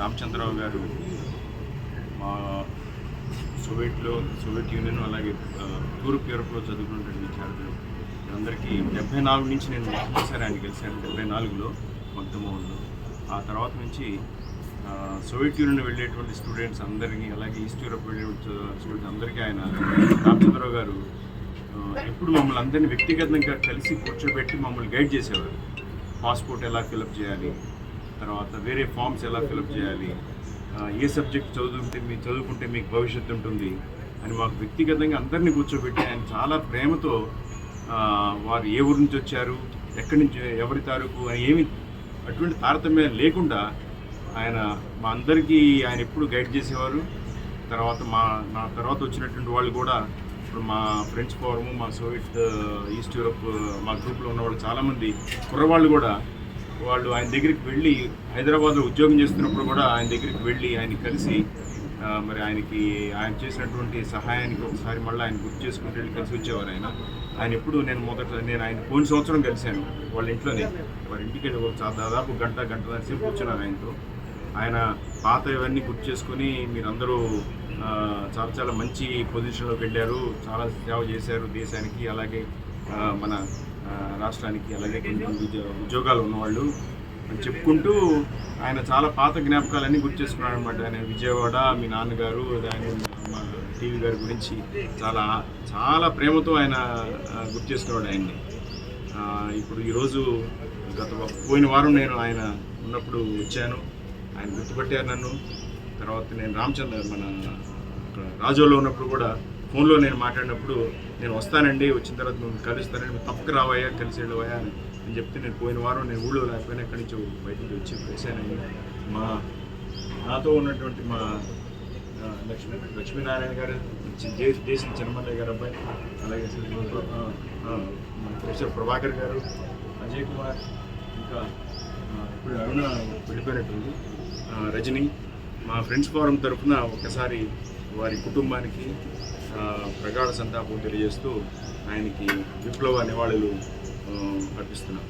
రామచంద్రరావు గారు మా సోవియట్లో Soviet union అలాగే తూర్పు యూరోప్లో చదువుకున్నటువంటి విద్యార్థులు. అందరికీ డెబ్బై నాలుగు నుంచి నేను మొట్టమొదటిసారి ఆయన గెలిచాను. డెబ్బై నాలుగులో మగ్ధమోహన్లో ఆ తర్వాత నుంచి సోవియట్ యూనియన్ వెళ్ళేటువంటి స్టూడెంట్స్ అందరికీ అలాగే ఈస్ట్ యూరప్ వెళ్ళే స్టూడెంట్స్ అందరికీ ఆయన రామచంద్రరావు గారు ఎప్పుడు మమ్మల్ని అందరినీ వ్యక్తిగతంగా కలిసి కూర్చోబెట్టి మమ్మల్ని గైడ్ చేసేవారు. పాస్పోర్ట్ ఎలా ఫిలప్ చేయాలి? తర్వాత వేరే ఫామ్స్ ఎలా ఫిలప్ చేయాలి? ఏ సబ్జెక్ట్ చదువుకుంటే మీ చదువుకుంటే మీకు భవిష్యత్తు ఉంటుంది అని మాకు వ్యక్తిగతంగా అందరినీ కూర్చోబెట్టి ఆయన చాలా ప్రేమతో వారు ఏ ఊరు నుంచి వచ్చారు ఎక్కడి నుంచి ఎవరి తారుకు అని ఏమి అటువంటి తారతమ్యం లేకుండా ఆయన మా అందరికీ ఆయన ఎప్పుడు గైడ్ చేసేవారు. తర్వాత మా నా తర్వాత వచ్చినటువంటి వాళ్ళు కూడా ఇప్పుడు మా ఫ్రెండ్స్ ఫోరము మా సోవియట్ ఈస్ట్ యూరప్ మా గ్రూప్లో ఉన్న వాళ్ళు చాలామంది కుర్రవాళ్ళు కూడా వాళ్ళు ఆయన దగ్గరికి వెళ్ళి హైదరాబాద్లో ఉద్యోగం చేస్తున్నప్పుడు కూడా ఆయన దగ్గరికి వెళ్ళి ఆయన కలిసి మరి ఆయనకి ఆయన చేసినటువంటి సహాయానికి ఒకసారి మళ్ళీ ఆయన గుర్తు చేసుకుంటూ వెళ్ళి కలిసి వచ్చేవారు ఆయన. ఆయన ఎప్పుడు నేను మొదట నేను ఆయన పోయిన సంవత్సరం కలిశాను వాళ్ళ ఇంట్లోనే. వారి ఇంటికి వెళ్ళి ఒక దాదాపు గంట గంట సేపు కూర్చున్నాను ఆయనతో. ఆయన పాత ఇవన్నీ గుర్తు చేసుకొని మీరందరూ చాలా చాలా మంచి పొజిషన్లోకి వెళ్ళారు. చాలా సేవ చేశారు దేశానికి. అలాగే మన రాష్ట్రానికి అలాగే కొన్ని ఉద్యోగాలు ఉన్నవాళ్ళు అని చెప్పుకుంటూ ఆయన చాలా పాత జ్ఞాపకాలన్నీ గుర్తు చేసుకున్నాడు అనమాట ఆయన విజయవాడ మీ నాన్నగారు ఆయన మా టీవీ గారి గురించి చాలా చాలా ప్రేమతో ఆయన గుర్తు చేసుకున్నాడు ఆయన్ని. ఇప్పుడు ఈరోజు గత పోయిన వారం నేను ఆయన ఉన్నప్పుడు వచ్చాను. ఆయన గుర్తుపట్టారు నన్ను. తర్వాత నేను రామచంద్ర మన రాజోలో ఉన్నప్పుడు కూడా ఫోన్లో నేను మాట్లాడినప్పుడు నేను వస్తానండి వచ్చిన తర్వాత నువ్వు కలుస్తానండి నువ్వు తప్పక రావయ్యా కలిసి వెళ్ళవయ్యా అని అని చెప్తే నేను పోయిన వారం నేను ఊళ్ళో లేకపోయినా ఎక్కడి నుంచి బయట నుంచి వచ్చి కలిశానండి మా నాతో ఉన్నటువంటి మా లక్ష్మీ లక్ష్మీనారాయణ గారు చేసిన చిన్నమల్లయ్య గారు అబ్బాయి అలాగే ప్రొఫెసర్ ప్రభాకర్ గారు అజయ్ కుమార్ ఇంకా ఇప్పుడు అరుణ వెళ్ళిపోయినట్టుంది రజని మా ఫ్రెండ్స్ ఫోరం తరఫున ఒకసారి వారి కుటుంబానికి ప్రగాఢ సంతాపం తెలియజేస్తూ ఆయనకి విప్లవ నివాళులు ఆ, అర్పిస్తున్నాం.